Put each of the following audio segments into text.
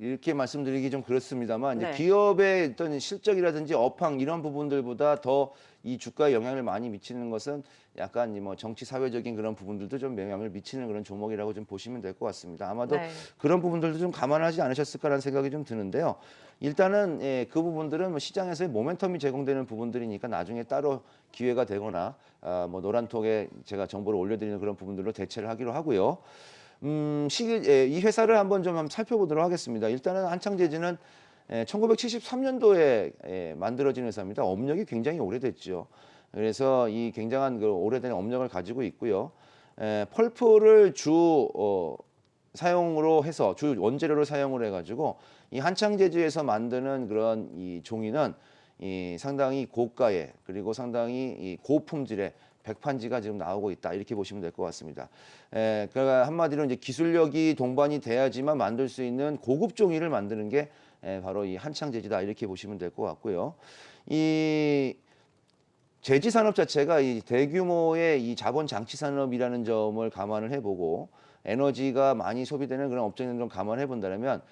이렇게 말씀드리기 좀 그렇습니다만 네. 이제 기업의 어떤 실적이라든지 업황 이런 부분들보다 더 이 주가에 영향을 많이 미치는 것은 약간 이뭐 정치 사회적인 그런 부분들도 좀 영향을 미치는 그런 종목이라고 좀 보시면 될 것 같습니다. 아마도 네. 그런 부분들도 좀 감안하지 않으셨을까라는 생각이 좀 드는데요. 일단은 예, 그 부분들은 뭐 시장에서의 모멘텀이 제공되는 부분들이니까 나중에 따로 기회가 되거나 아, 뭐 노란톡에 제가 정보를 올려드리는 그런 부분들로 대체를 하기로 하고요. 음, 시기, 예, 이 회사를 한번 좀 한번 살펴보도록 하겠습니다. 일단은 한창제지는 예, 1973년도에 예, 만들어진 회사입니다. 업력이 굉장히 오래됐죠. 그래서 이 굉장한 그 오래된 업력을 가지고 있고요. 에, 펄프를 주 어, 사용으로 해서 주 원재료로 사용을 해가지고 이 한창제주에서 만드는 그런 이 종이는 이 상당히 고가의 그리고 상당히 이 고품질의 백판지가 지금 나오고 있다 이렇게 보시면 될 것 같습니다. 에, 그러니까 한마디로 이제 기술력이 동반이 돼야지만 만들 수 있는 고급 종이를 만드는 게 에, 바로 이 한창제지다 이렇게 보시면 될 것 같고요. 이 제지 산업 자체가 이 대규모의 이 자본 장치 산업이라는 점을 감안을 해보고 에너지가 많이 소비되는 그런 업종을 좀 감안해 본다면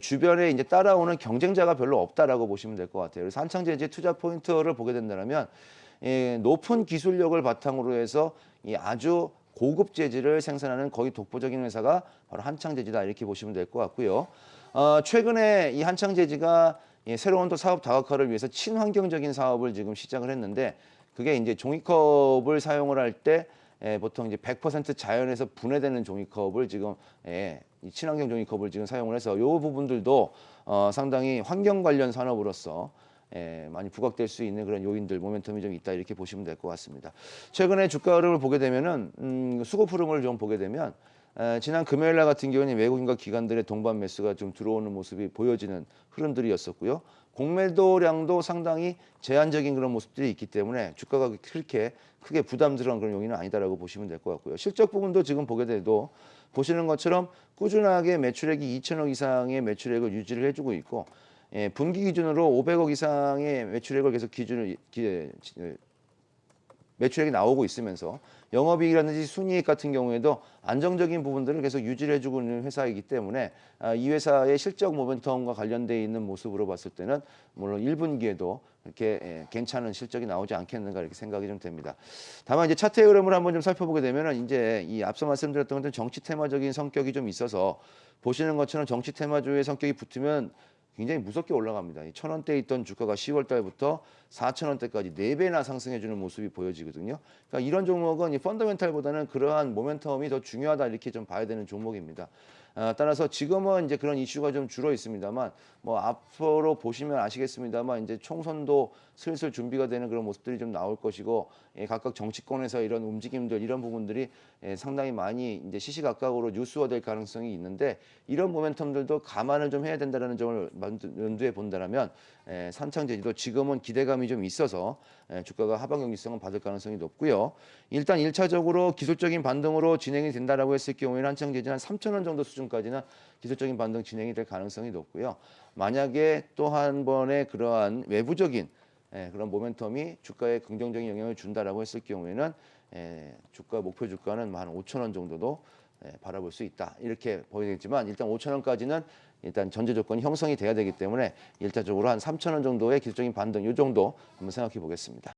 주변에 이제 따라오는 경쟁자가 별로 없다라고 보시면 될 것 같아요. 그래서 한창제지의 투자 포인트를 보게 된다면 예, 높은 기술력을 바탕으로 해서 이 아주 고급 재질을 생산하는 거의 독보적인 회사가 바로 한창제지다 이렇게 보시면 될 것 같고요. 어, 최근에 이 한창제지가 예, 새로운 또 사업 다각화를 위해서 친환경적인 사업을 지금 시작을 했는데 그게 이제 종이컵을 사용을 할때 예, 보통 이제 100% 자연에서 분해되는 종이컵을 지금 예, 이 친환경 종이컵을 지금 사용을 해서 요 부분들도 어, 상당히 환경 관련 산업으로서 예, 많이 부각될 수 있는 그런 요인들 모멘텀이 좀 있다 이렇게 보시면 될 것 같습니다. 최근에 주가 흐름을 보게 되면은 음, 수급 흐름을 좀 보게 되면 에, 지난 금요일 날 같은 경우는 외국인과 기관들의 동반 매수가 좀 들어오는 모습이 보여지는 흐름들이었었고요. 공매도량도 상당히 제한적인 그런 모습들이 있기 때문에 주가가 그렇게 크게 부담스러운 그런 요인은 아니다라고 보시면 될 것 같고요. 실적 부분도 지금 보게 돼도 보시는 것처럼 꾸준하게 매출액이 2천억 이상의 매출액을 유지를 해주고 있고 예, 분기 기준으로 500억 이상의 매출액을 계속 기준을 기, 예, 매출액이 나오고 있으면서 영업이익이라든지 순이익 같은 경우에도 안정적인 부분들을 계속 유지를 해주고 있는 회사이기 때문에 아, 이 회사의 실적 모멘텀과 관련돼 있는 모습으로 봤을 때는 물론 1분기에도 이렇게 예, 괜찮은 실적이 나오지 않겠는가 이렇게 생각이 좀 됩니다. 다만 이제 차트의 흐름을 한번 좀 살펴보게 되면은 이제 이 앞서 말씀드렸던 것처럼 정치 테마적인 성격이 좀 있어서 보시는 것처럼 정치 테마주의 성격이 붙으면 굉장히 무섭게 올라갑니다. 천 원대에 있던 주가가 10월 달부터 4천 원대까지 네 배나 상승해주는 모습이 보여지거든요. 그러니까 이런 종목은 이 펀더멘탈보다는 그러한 모멘텀이 더 중요하다 이렇게 좀 봐야 되는 종목입니다. 아, 따라서 지금은 이제 그런 이슈가 좀 줄어 있습니다만 뭐 앞으로 보시면 아시겠습니다만 이제 총선도 슬슬 준비가 되는 그런 모습들이 좀 나올 것이고 예, 각각 정치권에서 이런 움직임들 이런 부분들이 예, 상당히 많이 이제 시시각각으로 뉴스화될 가능성이 있는데 이런 모멘텀들도 감안을 좀 해야 된다는 점을 염두에 본다면 예, 산창제지도 지금은 기대감이 좀 있어서 예, 주가가 하방 경기성은 받을 가능성이 높고요. 일단 일차적으로 기술적인 반등으로 진행이 된다라고 했을 경우에는 한창제지 한 3천 원 정도 수준까지는 기술적인 반등 진행이 될 가능성이 높고요. 만약에 또 한 번의 그러한 외부적인 예, 그런 모멘텀이 주가에 긍정적인 영향을 준다라고 했을 경우에는 예, 주가 목표 주가는 뭐한 5천 원 정도도 예, 바라볼 수 있다 이렇게 보이겠지만 일단 5천 원까지는 일단 전제 조건이 형성이 돼야 되기 때문에 일차적으로 한 3천 원 정도의 기술적인 반등 이 정도 한번 생각해 보겠습니다.